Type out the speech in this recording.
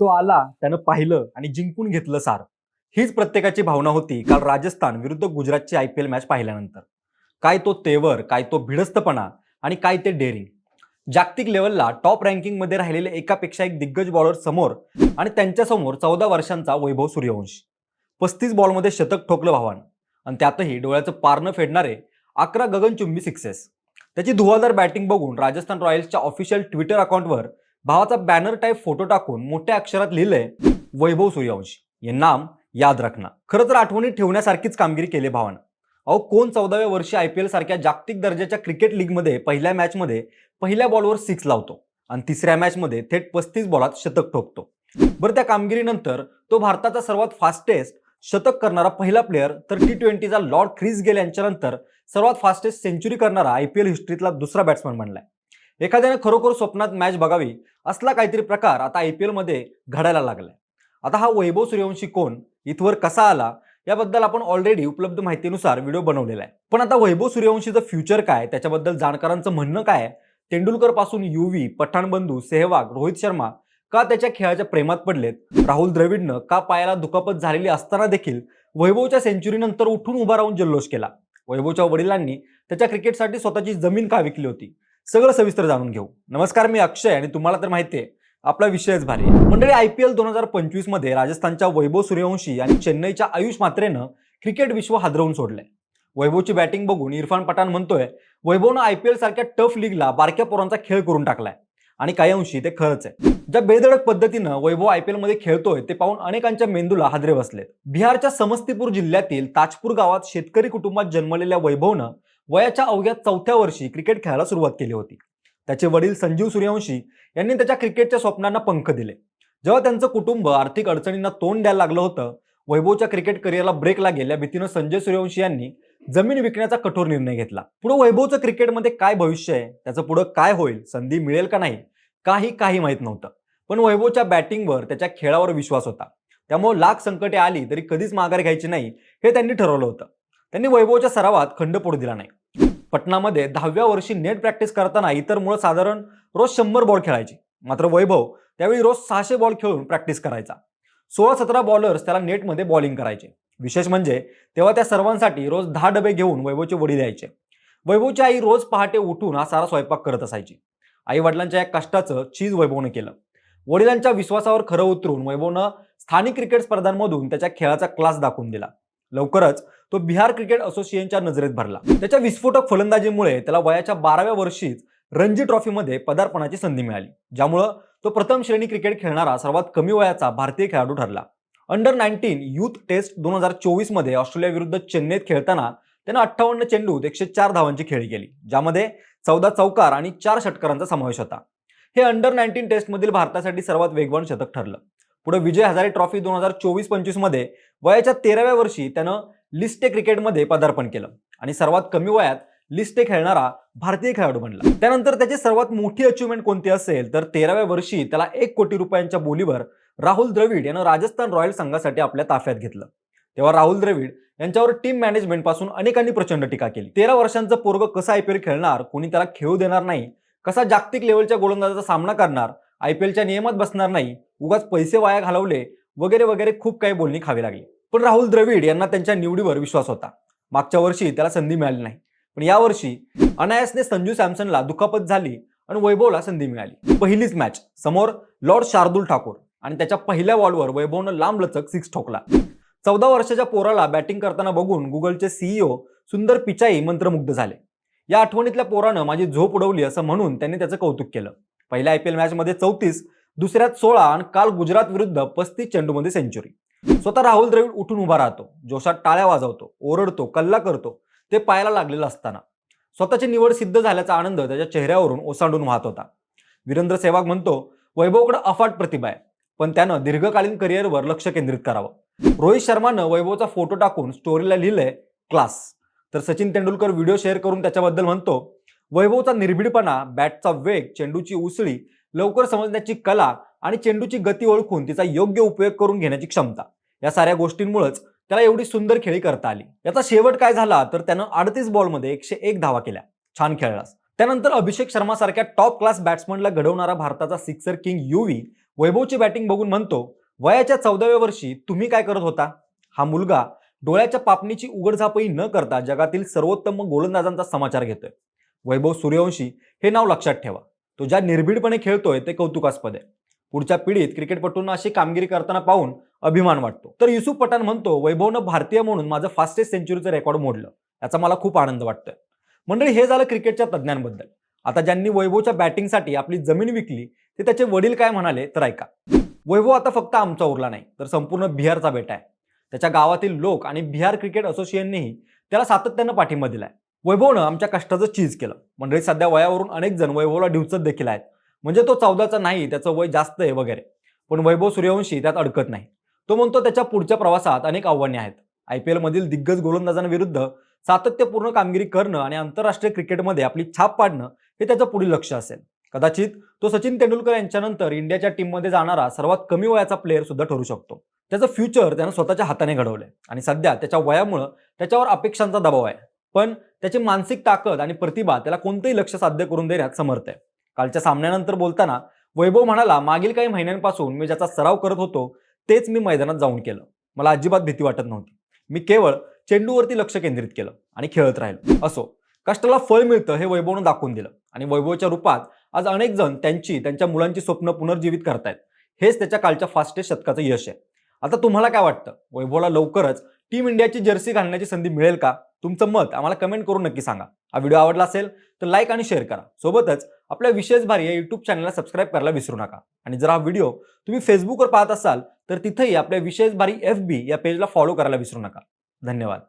तो आला त्यानं पाहिलं आणि जिंकून घेतलं सार. हीच प्रत्येकाची भावना होती. काल राजस्थान विरुद्ध गुजरातची आय पी एल मॅच पाहिल्यानंतर. काय तो तेवर काय तो भिडस्तपणा आणि काय ते डेअरिंग जागतिक लेवलला टॉप रँकिंगमध्ये राहिलेले एकापेक्षा एक दिग्गज बॉलर समोर आणि त्यांच्यासमोर चौदा वर्षांचा वैभव सूर्यवंश. पस्तीस बॉलमध्ये शतक ठोकलं भावान. आणि त्यातही डोळ्याचं पारणं फेडणारे अकरा गगनचुंबी सिक्सेस त्याची धुवाधार बॅटिंग बघून राजस्थान रॉयल्सच्या ऑफिशियल ट्विटर अकाउंटवर भावाचा बॅनर टाईप फोटो टाकून मोठ्या अक्षरात लिहिलंय वैभव सूर्यवंशी. हे नाम याद रखना. खरं तर आठवणीत ठेवण्यासारखीच कामगिरी केली भावानं. अहो कोण चौदाव्या वर्षी आय पी एल सारख्या जागतिक दर्जाच्या क्रिकेट लीगमध्ये पहिल्या मॅचमध्ये पहिल्या बॉलवर सिक्स लावतो आणि तिसऱ्या मॅचमध्ये थेट पस्तीस बॉलात शतक ठोकतो. बरं त्या कामगिरीनंतर तो भारताचा सर्वात फास्टेस्ट शतक करणारा पहिला प्लेअर तर टी ट्वेंटीचा लॉर्ड ख्रिस गेल यांच्यानंतर सर्वात फास्टेस्ट सेंचुरी करणारा आय पी एल हिस्ट्रीतला दुसरा बॅट्समन बनलाय. एखाद्याने खरोखर स्वप्नात मॅच बघावी असला काहीतरी प्रकार आता आय पी एलमध्ये घडायला लागलाय. आता हा वैभव सूर्यवंशी कोण इथवर कसा आला याबद्दल आपण ऑलरेडी उपलब्ध माहितीनुसार व्हिडिओ बनवलेला आहे. पण आता वैभव सूर्यवंशीचं फ्युचर काय त्याच्याबद्दल जाणकारांचं म्हणणं काय तेंडुलकरपासून युवी पठाण बंधू सेहवाग रोहित शर्मा का त्याच्या खेळाच्या प्रेमात पडलेत? राहुल द्रविडनं का पायाला दुखापत झालेली असताना देखील वैभवच्या सेंचुरीनंतर उठून उभा राहून जल्लोष केला? वैभवच्या वडिलांनी त्याच्या क्रिकेटसाठी स्वतःची जमीन का विकली होती? सगळं सविस्तर जाणून घेऊ. नमस्कार मी अक्षय आणि तुम्हाला तर माहिती आहे आपला विषयच भारी मंडळी आय पी एल दोन हजार पंचवीसमध्ये राजस्थानच्या वैभव सूर्यवंशी आणि चेन्नईच्या आयुष मात्रेनं क्रिकेट विश्व हादरवून सोडलंय. वैभवची बॅटिंग बघून इरफान पठाण म्हणतोय वैभवनं आय पी एल सारख्या टफ लीगला बारक्या पोरांचा खेळ करून टाकलाय. आणि काही अंशी ते खरंच आहे. ज्या बेधडक पद्धतीनं वैभव आय पी एलमध्ये खेळतोय ते पाहून अनेकांच्या मेंदूला हादरे बसलेत. बिहारच्या समस्तीपूर जिल्ह्यातील ताजपूर गावात शेतकरी कुटुंबात जन्मलेल्या वैभवनं वयाच्या अवघ्या चौथ्या वर्षी क्रिकेट खेळायला सुरुवात केली होती. त्याचे वडील संजीव सूर्यवंशी यांनी त्याच्या क्रिकेटच्या स्वप्नांना पंख दिले. जेव्हा त्यांचं कुटुंब आर्थिक अडचणींना तोंड द्यायला लागलं होतं वैभवच्या क्रिकेट करिअरला ब्रेक लागेल या भीतीनं संजय सूर्यवंशी यांनी जमीन विकण्याचा कठोर निर्णय घेतला. पुढे वैभवचं क्रिकेटमध्ये काय भविष्य आहे? त्याचं पुढं काय होईल? संधी मिळेल का नाही? काही काही माहीत नव्हतं. पण वैभवच्या बॅटिंगवर त्याच्या खेळावर विश्वास होता. त्यामुळे लाख संकटे आली तरी कधीच माघार घ्यायची नाही हे त्यांनी ठरवलं होतं. त्यांनी वैभवच्या सरावात खंड पडू दिला नाही. पटनामध्ये दहाव्या वर्षी नेट प्रॅक्टिस करताना इतर मुळे साधारण रोज शंभर बॉल खेळायचे. मात्र वैभव त्यावेळी रोज सहाशे बॉल खेळून प्रॅक्टिस करायचा. सोळा सतरा बॉलर्स त्याला नेटमध्ये बॉलिंग करायचे. विशेष म्हणजे तेव्हा त्या सर्वांसाठी रोज दहा डबे घेऊन वैभवचे वडील यायचे. वैभवची आई रोज पहाटे उठून हा सारा स्वयंपाक करत असायची. आई वडिलांच्या या कष्टाचं चीज वैभवनं केलं. वडिलांच्या विश्वासावर खरं उतरून वैभवनं स्थानिक क्रिकेट स्पर्धांमधून त्याच्या खेळाचा क्लास दाखवून दिला. लवकरच तो बिहार क्रिकेट असोसिएशनच्या नजरेत भरला. त्याच्या विस्फोटक फलंदाजीमुळे त्याला वयाच्या बाराव्या वर्षीच रणजी ट्रॉफीमध्ये पदार्पणाची संधी मिळाली. ज्यामुळं तो प्रथम श्रेणी क्रिकेट खेळणारा सर्वात कमी वयाचा भारतीय खेळाडू ठरला. अंडर नाईन्टीन युथ टेस्ट दोन हजार चोवीसमध्ये चेन्नईत खेळताना त्यानं अठ्ठावन्न चेंडूत एकशे चार धावांची खेळी केली. ज्यामध्ये चौदा चौकार आणि चार षटकारांचा समावेश होता. हे अंडर नाईन्टीन टेस्टमधील भारतासाठी सर्वात वेगवान शतक ठरलं. पुढे विजय हजारे ट्रॉफी दोन हजार चोवीस पंचवीसमध्ये वयाच्या तेराव्या वर्षी त्यानं लिस्टे क्रिकेटमध्ये पदार्पण केलं. आणि सर्वात कमी वयात लिस्टे खेळणारा भारतीय खेळाडू बनला. त्यानंतर त्याची सर्वात मोठी अचिव्हमेंट कोणती असेल तर तेराव्या वर्षी त्याला एक कोटी रुपयांच्या बोलीवर राहुल द्रविड यानं राजस्थान रॉयल संघासाठी आपल्या ताफ्यात घेतलं. तेव्हा राहुल द्रविड यांच्यावर टीम मॅनेजमेंटपासून अनेकांनी प्रचंड टीका केली. तेरा वर्षांचं पोरग कसं आयपीएल खेळणार कोणी त्याला खेळू देणार नाही कसा जागतिक लेवलच्या गोलंदाजाचा सामना करणार आयपीएलच्या नियमात बसणार नाही उगाच पैसे वाया घालवले वगैरे वगैरे खूप काही बोलणी खावी लागली. पण राहुल द्रविड यांना त्यांच्या निवडीवर विश्वास होता. मागच्या वर्षी त्याला संधी मिळाली नाही. पण यावर्षी अनायासने संजू सॅमसनला दुखापत झाली आणि वैभवला संधी मिळाली. पहिलीच मॅच समोर लॉर्ड शार्दुल ठाकूर आणि त्याच्या पहिल्या बॉलवर वैभवनं लांब लचक सिक्स ठोकला. चौदा वर्षाच्या पोराला बॅटिंग करताना बघून गुगलचे सीईओ सुंदर पिचाई मंत्रमुग्ध झाले. या आठवणीतल्या पोरानं माझी झोप उडवली असं म्हणून त्यांनी त्याचं कौतुक केलं. पहिल्या आय पी एल मॅचमध्ये चौतीस दुसऱ्यात सोळा आणि काल गुजरात विरुद्ध पस्तीस चेंडूमध्ये सेंचुरी स्वतः राहुल द्रविड उठून उभा राहतो जोशात टाळ्या वाजवतो ओरडतो कल्ला करतो ते पायाला लागलेलं असताना. स्वतःची निवड सिद्ध झाल्याचा आनंद त्याच्या चेहऱ्यावरून ओसांडून वाहत होता. वीरेंद्र सेवाग म्हणतो वैभवकडे अफाट प्रतिभा आहे पण त्यानं दीर्घकालीन करिअरवर लक्ष केंद्रित करावं. रोहित शर्मानं वैभवचा फोटो टाकून स्टोरीला लिहिलंय क्लास. तर सचिन तेंडुलकर व्हिडिओ शेअर करून त्याच्याबद्दल म्हणतो वैभवचा निर्भीडपणा बॅटचा वेग चेंडूची उसळी लवकर समजण्याची कला आणि चेंडूची गती ओळखून तिचा योग्य उपयोग करून घेण्याची क्षमता. या साऱ्या गोष्टींमुळेच त्याला एवढी सुंदर खेळी करता आली. याचा शेवट काय झाला तर त्यानं अडतीस बॉलमध्ये एकशे एक धावा केल्या. छान खेळलास. त्यानंतर अभिषेक शर्मा सारख्या टॉप क्लास बॅट्समनला घडवणारा भारताचा सिक्सर किंग युवी वैभवची बॅटिंग बघून म्हणतो वयाच्या चौदाव्या वर्षी तुम्ही काय करत होता? हा मुलगा डोळ्याच्या पापणीची उघडझापही न करता जगातील सर्वोत्तम गोलंदाजांचा समाचार घेतोय. वैभव सूर्यवंशी हे नाव लक्षात ठेवा. तो ज्या निर्भीडपणे खेळतोय ते कौतुकास्पद आहे. पुढच्या पिढीत क्रिकेटपटूंना अशी कामगिरी करताना पाहून अभिमान वाटतो. तर युसुफ पठाण म्हणतो वैभवनं भारतीय म्हणून माझं फास्टेस्ट सेंचुरीचं रेकॉर्ड मोडलं. याचा मला खूप आनंद वाटतोय. मंडळी हे झालं क्रिकेटच्या तज्ज्ञांबद्दल. आता ज्यांनी वैभवच्या बॅटिंगसाठी आपली जमीन विकली ते त्याचे वडील काय म्हणाले तर ऐका. वैभव आता फक्त आमचा उरला नाही तर संपूर्ण बिहारचा बेटा आहे. त्याच्या गावातील लोक आणि बिहार क्रिकेट असोसिएशननेही त्याला सातत्यानं पाठिंबा दिलाय. वैभवनं आमच्या कष्टाचं चीज केलं. मंडळी सध्या वयावरून अनेक जण वैभवला ढिवचत देखील आहेत. म्हणजे तो चौदाचा नाही त्याचं वय जास्त आहे वगैरे. पण वैभव सूर्यवंशी त्यात अडकत नाही. तो म्हणतो त्याच्या पुढच्या प्रवासात अनेक आव्हाने आहेत. आय पी एलमधील दिग्गज गोलंदाजांविरुद्ध सातत्यपूर्ण कामगिरी करणं आणि आंतरराष्ट्रीय क्रिकेटमध्ये आपली छाप पाडणं हे त्याचं पुढील लक्ष असेल. कदाचित तो सचिन तेंडुलकर यांच्यानंतर इंडियाच्या टीममध्ये जाणारा सर्वात कमी वयाचा प्लेअर सुद्धा ठरू शकतो. त्याचं फ्युचर त्यानं स्वतःच्या हाताने घडवलंय. आणि सध्या त्याच्या वयामुळं त्याच्यावर अपेक्षांचा दबाव आहे. पण त्याची मानसिक ताकद आणि प्रतिभा त्याला कोणतंही लक्ष साध्य करून देण्यात समर्थ आहे. कालच्या सामन्यानंतर बोलताना वैभव म्हणाला मागील काही महिन्यांपासून मी ज्याचा सराव करत होतो तेच मी मैदानात जाऊन केलं. मला अजिबात भीती वाटत नव्हती. मी केवळ चेंडूवरती लक्ष केंद्रित केलं आणि खेळत राहिलो. असो कष्टाला फळ मिळतं हे वैभवनं दाखवून दिलं. आणि वैभवच्या रूपात आज अनेक जण त्यांची त्यांच्या मुलांची स्वप्न पुनर्जीवित करतायत. हेच त्याच्या कालच्या फास्टेस्ट शतकाचं यश आहे. आता तुम्हाला काय वाटतं? वैभवला लवकरच टीम इंडियाची जर्सी घालण्याची संधी मिळेल का? तुमचं मत आम्हाला कमेंट करून नक्की सांगा. हा व्हिडिओ आवडला असेल तर लाईक आणि शेअर करा. सोबतच आपल्या विशेष भारी या युट्यूब चॅनलला सबस्क्राईब करायला विसरू नका. आणि जर हा व्हिडिओ तुम्ही फेसबुकवर पाहत असाल तर तिथेही आपल्या विशेष भारी एफ बी या पेजला फॉलो करायला विसरू नका. धन्यवाद.